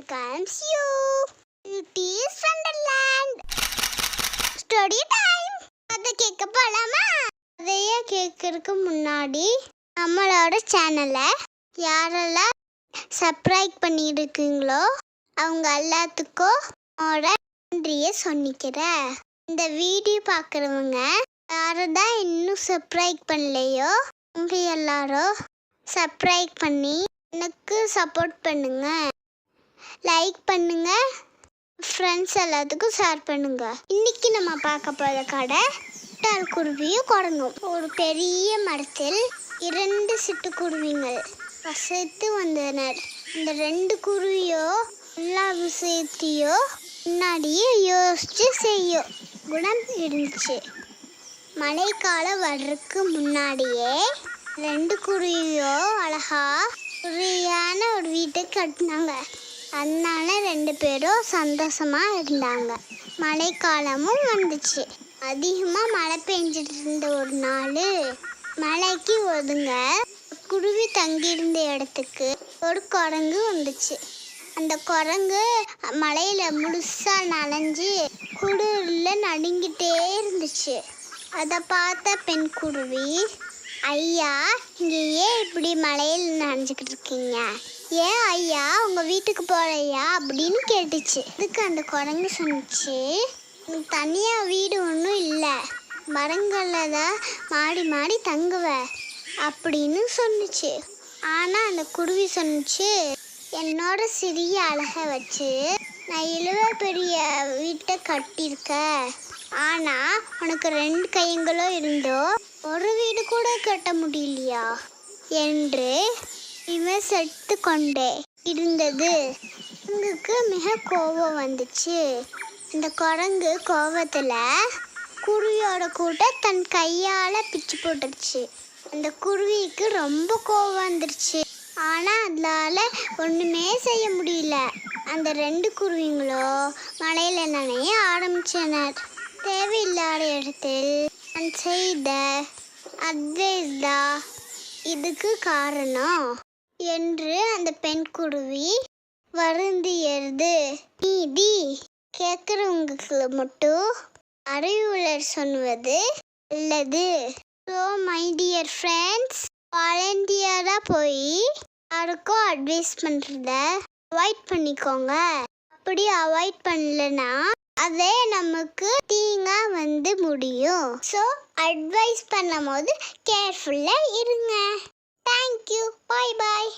welcomes you. It is Wonderland. Story time. அதை கேட்க போலாமா அதையே கேட்கறதுக்கு முன்னாடி நம்மளோட சேனலை யாரெல்லாம் சப்ஸ்கிரைப் பண்ணியிருக்கீங்களோ அவங்க எல்லாத்துக்கும் என்னோட நன்றியை சொன்னிக்கிறேன் இந்த வீடியோ பார்க்குறவங்க யாரதான் இன்னும் சப்ஸ்கிரைப் பண்ணலையோ உங்கள் எல்லாரும் சப்ஸ்கிரைப் பண்ணி எனக்கு சப்போர்ட் பண்ணுங்கள் லைக் பண்ணுங்க. ஃப்ரெண்ட்ஸ் எல்லாத்துக்கும் ஷேர் பண்ணுங்க. இன்னைக்கு நம்ம பார்க்க போகிற கடை குருவியும் குரங்கும். ஒரு பெரிய மரத்தில் இரண்டு சிட்டுக்குருவிகள் வசித்து வந்தனர். இந்த ரெண்டு குருவியோ எல்லா விஷயத்தையோ முன்னாடியே யோசிச்சு செய்யும். குணம் இருந்துச்சு. மழைக்காலம் வர்றதுக்கு முன்னாடியே ரெண்டு குருவியோ அழகா குருவியான ஒரு வீட்டை கட்டினாங்க. அதனால ரெண்டு பேரும் சந்தோஷமாக இருந்தாங்க. மழைக்காலமும் வந்துச்சு. அதிகமாக மழை பெஞ்சிட்டு இருந்த ஒரு நாள் மழைக்கு ஒதுங்க குருவி தங்கியிருந்த இடத்துக்கு ஒரு குரங்கு வந்துச்சு. அந்த குரங்கு மலையில் முழுசாக நனைஞ்சு குளிரில் நடுங்கிட்டே இருந்துச்சு. அதை பார்த்த பெண் குருவி ஐயா இங்கே ஏன் இப்படி மலையில் நனைஞ்சிக்கிட்டு இருக்கீங்க. ஏன் ஐயா? உங்க வீட்டுக்கு போகலையா அப்படின்னு கேட்டுச்சு. அதுக்கு அந்த குரங்கு சொன்னுச்சு? தனியாக தனியா வீடு ஒன்றும் இல்லை. மரங்களில் தான் மாடி மாடி தங்குவேன் அப்படின்னு சொன்னுச்சு. ஆனால் அந்த குருவி சொன்னுச்சு என்னோட சிறிய அழகை வச்சு நான் இழுவ பெரிய வீட்டை கட்டியிருக்க. ஆனால் உனக்கு ரெண்டு கையங்களும் இருந்தோ? ஒரு வீடு கூட கட்ட முடியலையா? என்று இவன் செத்து கொண்டே இருந்தது. குரங்குக்கு மிக கோபம் வந்துச்சு. இந்த குரங்கு கோபத்தில் குருவியோட கூட தன் கையால பிச்சு போட்டுருச்சு. அந்த குருவிக்கு ரொம்ப கோவம் வந்துருச்சு. ஆனா அதனால ஒண்ணுமே செய்ய முடியல. அந்த ரெண்டு குருவிங்களோ மலையில நனைய ஆரம்பிச்சனர். தேவையில்லாத இடத்தில் நான் செய்த அட்வைஸ் தான். இதுக்கு காரணம் என்று அந்த பெண் குருவி வருந்தியது நீதி கேட்குறவங்களுக்கு மட்டும் அறிவுலர் சொல்வது நல்லது. ஸோ மை டியர் ஃப்ரெண்ட்ஸ் வாலண்டியராக போய் யாருக்கும் அட்வைஸ் பண்ணுறத அவாய்ட் பண்ணிக்கோங்க. அப்படி அவாய்ட் பண்ணலன்னா அதே நமக்கு தீங்கா வந்து முடியும். ஸோ அட்வைஸ் பண்ணும்போது கேர்ஃபுல்லாக இருங்க. தேங்க்யூ பாய் பாய்